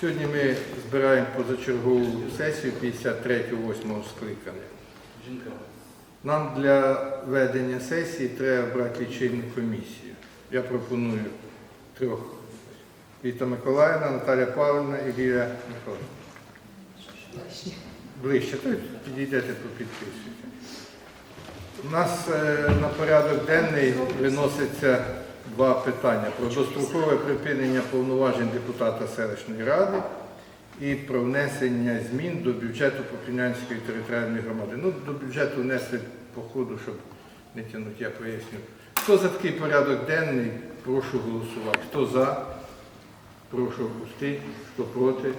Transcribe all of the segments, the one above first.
Сьогодні ми збираємо позачергову сесію 53-го 8 скликання. Нам для ведення сесії треба брати лічильну комісію. Я пропоную трьох. Віта Миколаївна, Наталя Павлівна і Лілія Михайловна. Ближче, то підійдете, попідписуйте. У нас е, на порядок денний виноситься два питання про дострокове припинення повноважень депутата селищної ради і про внесення змін до бюджету Попільнянської територіальної громади. Ну, до бюджету внесли по ходу, щоб не тягнути, я поясню. Хто за такий порядок денний, прошу голосувати. Хто за, прошу опустити, хто проти.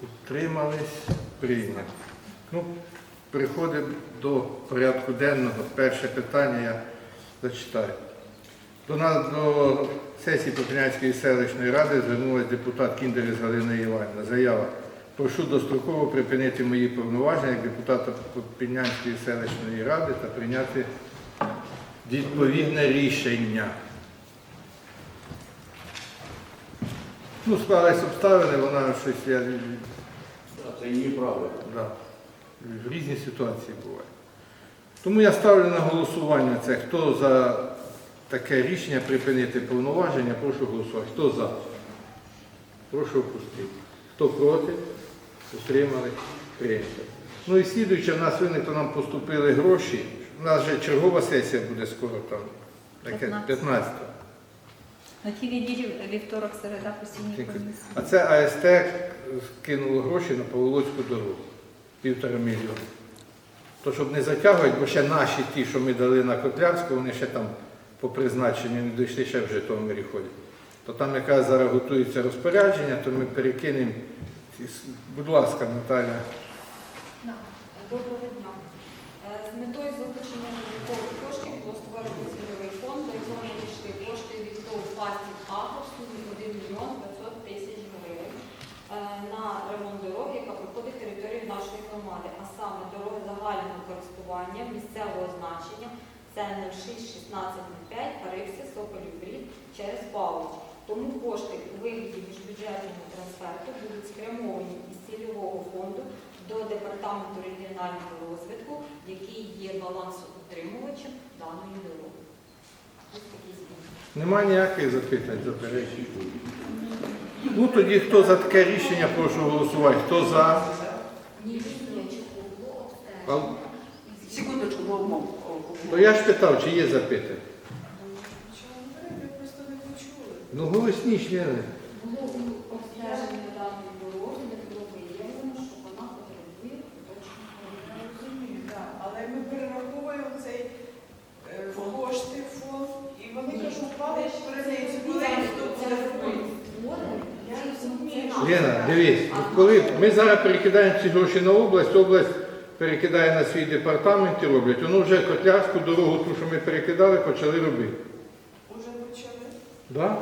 Утримались, прийнято. Ну, переходимо до порядку денного. Перше питання я зачитаю. До нас до сесії Попільнянської селищної ради звернулася депутат Кіндерес Галина Іванівна. Заява. Прошу достроково припинити мої повноваження як депутата Попільнянської селищної ради та прийняти відповідне рішення. Ну, склались обставини, вона щось я це її право. Да. Різні ситуації бувають. Тому я ставлю на голосування це. Хто за таке рішення припинити повноваження, прошу голосувати. Хто за? Прошу опустити. Хто проти? Утримали? Прийнято. Ну і слідуюче, в нас виникло, нам поступили гроші. У нас же чергова сесія буде скоро там. Таке 15. 15. На тій неділі вівторок середа постійні комісії. А це АСТ кинуло гроші на Павловську дорогу. Півтора мільйона. То, щоб не затягувати, бо ще наші ті, що ми дали на Котлярську, вони ще там по призначенню не дійшли, ще в Житомирі ходять. То там якраз зараз готується розпорядження, то ми перекинемо. Будь ласка, Наталя. Доброго дня. Е, З метою громади, а саме дороги загального користування місцевого значення це 06-1605 Парився, Соколів Брід через Павлович. Тому кошти у вигляді міжбюджетного трансферту будуть спрямовані із цільового фонду до департаменту регіонального розвитку, який є балансоутримувачем даної дороги. Нема ніяких запитань, заперечень. Ну тоді хто за таке рішення, прошу голосувати. Хто за? Секундочку, мов, То я ж питав, чи є запитання. Ну голосніше. не. Було обстеження даної дороги, не було виявлено, що вона потребує Я розумію, так. Але ми перераховуємо цей е, кошти фонд, і вони кажуть, впали передається, коли хто буде робити. Я розумію. Лена, дивись, коли ми зараз перекидаємо ці гроші на область, область перекидає на свій департамент і роблять. Воно вже котлярську дорогу, ту, що ми перекидали, почали робити. Уже почали. Да?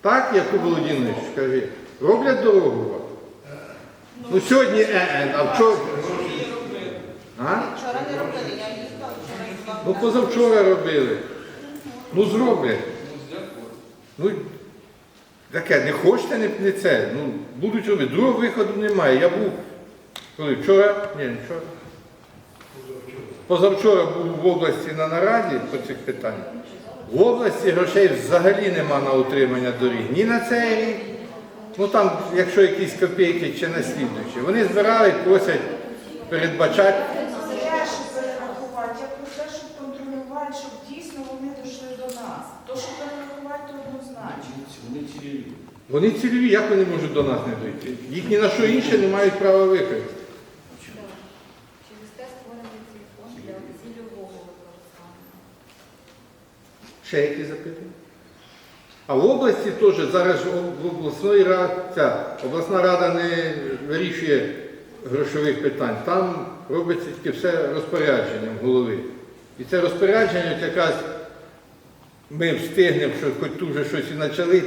Так, Якуб Володимирович, скажи, роблять дорогу у вас? Ну сьогодні ЕН, а вчора. А? Вчора не робили, я їздила, вчора їздила. Ну позавчора робили. Ну зроблять. Ну, таке, не хочете, не, не це. Ну, будуть робити. Другого виходу немає. Я був коли вчора, ні, не вчора. Позавчора був в області на нараді по цих питаннях. В області грошей взагалі нема на утримання доріг. Ні на цей рік. Ну там, якщо якісь копійки чи на слідуючі. Вони збирають, просять передбачати. Щоб перерахувати, я про те, щоб контролювати, щоб дійсно вони дійшли до нас. То, що перерахувати, то однозначно. Вони цілі. Вони цільові, як вони можуть до нас не дойти? Їх ні на що інше не мають права викрити. Через те створений цей фонд для цільового використання. Ще які запитання? А в області теж зараз в обласної ради, ця обласна рада не вирішує грошових питань. Там робиться тільки все розпорядженням голови. І це розпорядження, якраз ми встигнемо, що хоч тут вже щось і почали,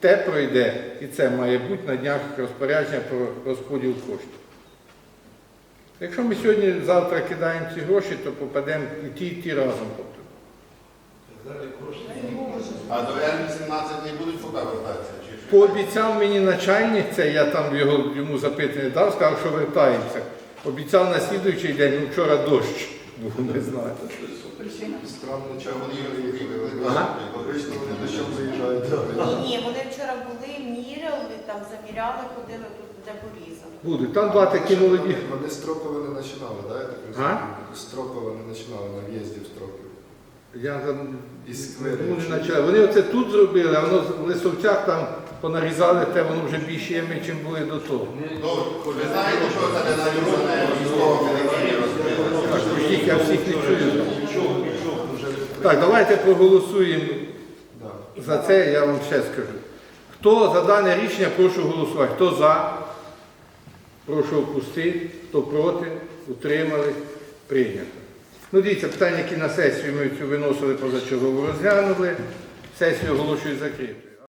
те пройде, і це має бути на днях розпорядження про розподіл коштів. Якщо ми сьогодні, завтра кидаємо ці гроші, то попадемо і ті, і ті разом. А до Н-18 не будуть поки вертатися? Чи? Пообіцяв мені начальник, це я там його йому запитання дав, сказав, що вертаємося. Обіцяв на слідуючий день, ну вчора дощ був, не знаю. Странно, чого вони Ага. Обично вони дощом заїжджають. Ні, ні, вони вчора були, міряли, там заміряли, ходили тут, де порізали. Буде. Там два такі молоді. Вони строково не починали, так? Строково не починали на в'їзді в Строків. Я сквери. ну, не почав. Вони оце тут зробили, а воно в лисовцях там понарізали те, воно вже більше ями, чим були до того. Ну, ви знаєте, що це не нарізане військове? Так, пустіть, я всіх не чую. Так, давайте проголосуємо за це, я вам ще скажу. Хто за дане рішення, прошу голосувати. Хто за? Прошу опустити. Хто проти? Утримали? Прийнято. Ну, дивіться, питання, які на сесію ми цю виносили позачергово розглянули. Сесію оголошую закритою.